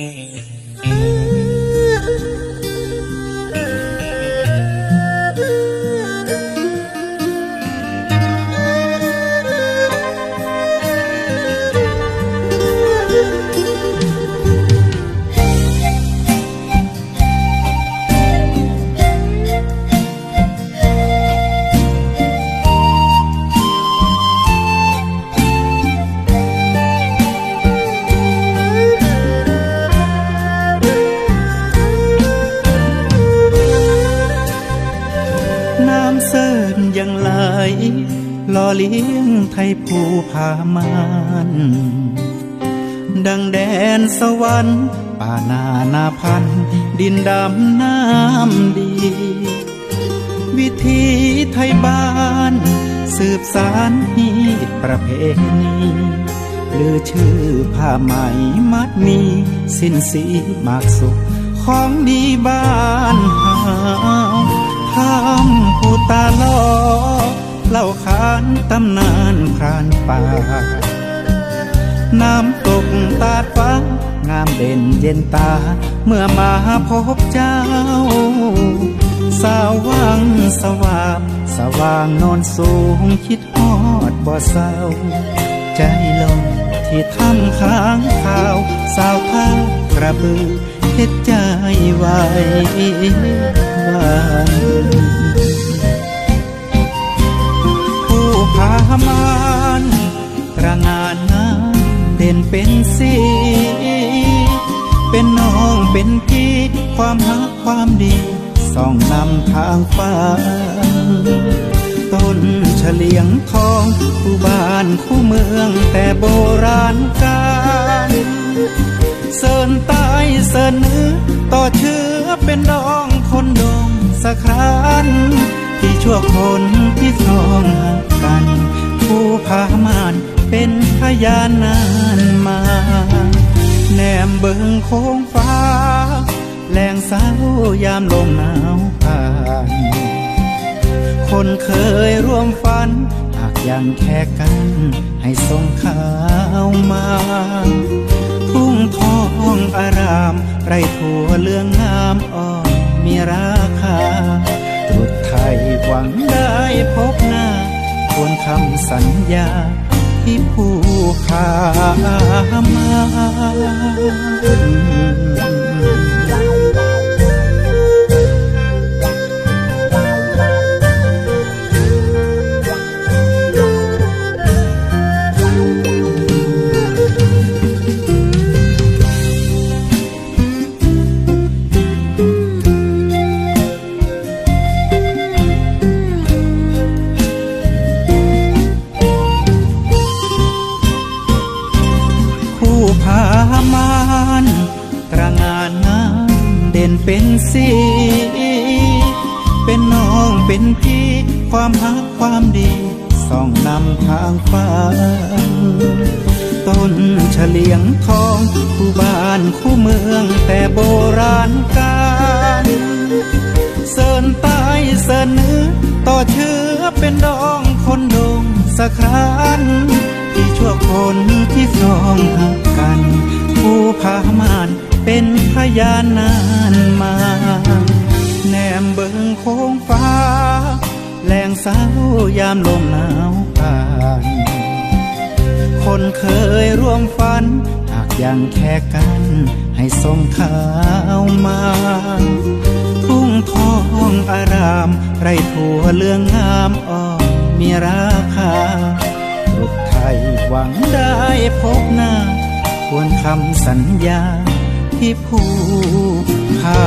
น้ ยังไหลหล่อเลี้ยงไทยภูผามานดังแดนสวรรค์ป่านานาพันดินดำน้ำดี วิธีไทยบ้าน สืบสารฮีตประเพณีลือชื่อผ้าไหมมัดมีสิ้นสีมากสุขของดีบ้านเฮา ทำผู้ตาลอเล่าขานตำนานพรานป่า น้ำตกตาดฟ้างามเด่นเย็นตา เมื่อมาพบเจ้า สาววังสวาบสว่างนอนสูงคิดฮอดบ่เศร้า ใจลงที่ทำค้างข่าว สาวท้ากระบือเฮ็ดใจไว้บ้าน ความดีส่องนำทางฟ้าต้นเฉลียงทองคู่บ้านคู่เมืองแต่โบราณกาลเสินใต้เสินเหนือต่อเชื้อเป็นดองคนดงสะครานที่ชั่วคนที่ทองหักกัน ผู้พามานเป็นพยานนานมา แนมเบิงโค้ง แรงสาวยามลมหนาวผ่านคนเคยร่วมฝัน หากยังแค่กัน ให้ส่งข่าวมาทุ่งทองอาราม ไรทั่วเรื่องงามอ้อมมีราคารุษไทยหวังได้พบหน้า ควรคำสัญญาที่ผู้ขามาามานตระงานงามเด่นเป็นสี เป็นน้องเป็นพี่ ความหักความดีส่องนำทางฟ้าต้นเฉลียงทองคู่บ้านคู่เมืองแต่โบราณกาลเสินใต้เสินเนื้อต่อเชื้อเป็นดองคนดงสะคราน ชั่วคนที่ครองหักกัน ผู้พามานเป็นพยานนานมา แนมเบิงโค้งฟ้า แรงสาวยามลมหนาวผ่านคนเคยร่วมฝัน หากยังแค่กัน ให้ส่งข่าวมาทุ่งทองอาราม ไรทั่วเรื่องงามอ้อมมีราคา หวังได้พบหน้า ควรคำสัญญาที่ผู้พา